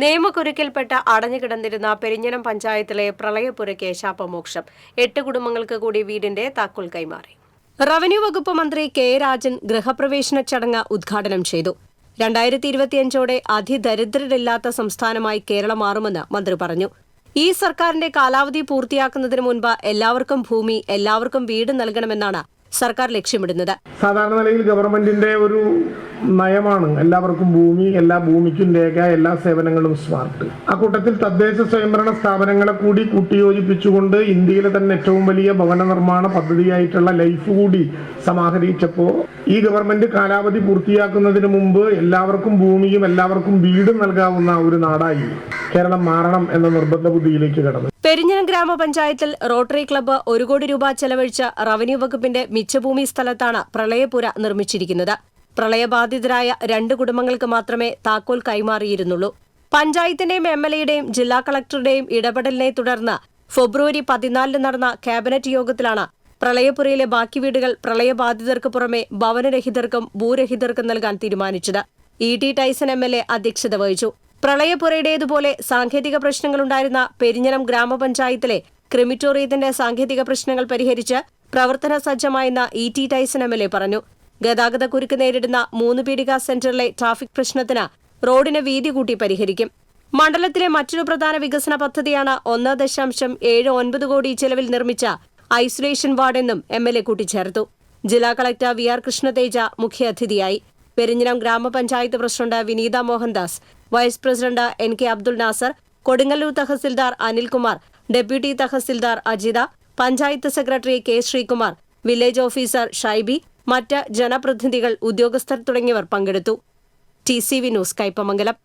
നിയമക്കുരുക്കിൽപ്പെട്ട് അടഞ്ഞുകിടന്നിരുന്ന പെരിഞ്ഞനം പഞ്ചായത്തിലെ പ്രളയപ്പുരയ്ക്ക് ശാപമോക്ഷം. എട്ട് കുടുംബങ്ങൾക്ക് കൂടി വീടിന്റെ താക്കോൽ കൈമാറി. റവന്യൂ വകുപ്പ് മന്ത്രി കെ രാജൻ ഗൃഹപ്രവേശന ചടങ്ങ് ഉദ്ഘാടനം ചെയ്തു. രണ്ടായിരത്തി ഇരുപത്തിയഞ്ചോടെ അതിദരിദ്രരില്ലാത്ത സംസ്ഥാനമായി കേരളം മാറുമെന്ന് മന്ത്രി പറഞ്ഞു. ഈ സർക്കാരിന്റെ കാലാവധി പൂർത്തിയാക്കുന്നതിന് മുൻപ് എല്ലാവർക്കും ഭൂമി എല്ലാവർക്കും വീട് നൽകണമെന്നാണ് സർക്കാർ ലക്ഷ്യമിടുന്നത്. സാധാരണ നിലയിൽ ഗവൺമെന്റിന്റെ ഒരു നയമാണ് എല്ലാവർക്കും ഭൂമി എല്ലാ ഭൂമിക്കും രേഖ എല്ലാ സേവനങ്ങളും സ്മാർട്ട്. ആ കൂട്ടത്തിൽ തദ്ദേശ സ്വയംഭരണ സ്ഥാപനങ്ങളെ കൂടി കൂട്ടിയോജിപ്പിച്ചുകൊണ്ട് ഇന്ത്യയിലെ തന്നെ ഏറ്റവും വലിയ ഭവന നിർമ്മാണ പദ്ധതിയായിട്ടുള്ള ലൈഫ് കൂടി സമാഹരിച്ചപ്പോൾ ഈ ഗവൺമെന്റ് കാലാവധി പൂർത്തിയാക്കുന്നതിന് മുമ്പ് എല്ലാവർക്കും ഭൂമിയും എല്ലാവർക്കും വീടും നൽകാവുന്ന ഒരു നാടായി കേരളം മാറണം എന്ന നിർബന്ധ ബുദ്ധിയിലേക്ക് കടന്നു. പെരിഞ്ഞനം ഗ്രാമപഞ്ചായത്തിൽ റോട്ടറി ക്ലബ്ബ് ഒരു കോടി രൂപ ചെലവഴിച്ച റവന്യൂ വകുപ്പിന്റെ മിച്ചഭൂമി സ്ഥലത്താണ് പ്രളയപുര നിർമ്മിച്ചിരിക്കുന്നത്. പ്രളയബാധിതരായ രണ്ട് കുടുംബങ്ങൾക്ക് മാത്രമേ താക്കോൽ കൈമാറിയിരുന്നുള്ളൂ. പഞ്ചായത്തിന്റെയും എം എൽ എയുടെയും ജില്ലാ കളക്ടറുടെയും ഇടപെടലിനെ തുടർന്ന് ഫെബ്രുവരി പതിനാലിന് നടന്ന ക്യാബിനറ്റ് യോഗത്തിലാണ് പ്രളയപുരയിലെ ബാക്കി വീടുകൾ പ്രളയബാധിതർക്ക് പുറമെ ഭവനരഹിതർക്കും ഭൂരഹിതർക്കും നൽകാൻ തീരുമാനിച്ചത്. E T Tyson M L A അധ്യക്ഷത വഹിച്ചു. പ്രളയപുരയുടേതുപോലെ സാങ്കേതിക പ്രശ്നങ്ങളുണ്ടായിരുന്ന പെരിഞ്ഞനം ഗ്രാമപഞ്ചായത്തിലെ ക്രിമിറ്റോറിയത്തിന്റെ സാങ്കേതിക പ്രശ്നങ്ങൾ പരിഹരിച്ച് പ്രവർത്തന സജ്ജമായെന്ന E T Tyson M L A പറഞ്ഞു. ഗതാഗത കുരുക്ക് നേരിടുന്ന മൂന്ന് പീടിക സെന്ററിലെ ട്രാഫിക് പ്രശ്നത്തിന് റോഡിന് വീതി കൂട്ടി പരിഹരിക്കും. മണ്ഡലത്തിലെ മറ്റൊരു പ്രധാന വികസന പദ്ധതിയാണ് ഒന്ന് ദശാംശം ഏഴ് ഒൻപത് കോടി ചെലവിൽ നിർമ്മിച്ച ഐസൊലേഷൻ വാർഡെന്നും എം എൽ എ കൂട്ടിച്ചേർത്തു. ജില്ലാ കളക്ടർ വി ആർ കൃഷ്ണതേജ മുഖ്യാതിഥിയായി. പെരിഞ്ഞനം ഗ്രാമപഞ്ചായത്ത് president Vineetha Mohandas vice president N K Abdul Nasar Kodungallur tahsildar Anilkumar deputy tahsildar Ajitha panchayat secretary K Sreekumar village officer Shaibi മറ്റ് ജനപ്രതിനിധികൾ ഉദ്യോഗസ്ഥർ തുടങ്ങിയവർ പങ്കെടുത്തു. T C V news Kaipamangalam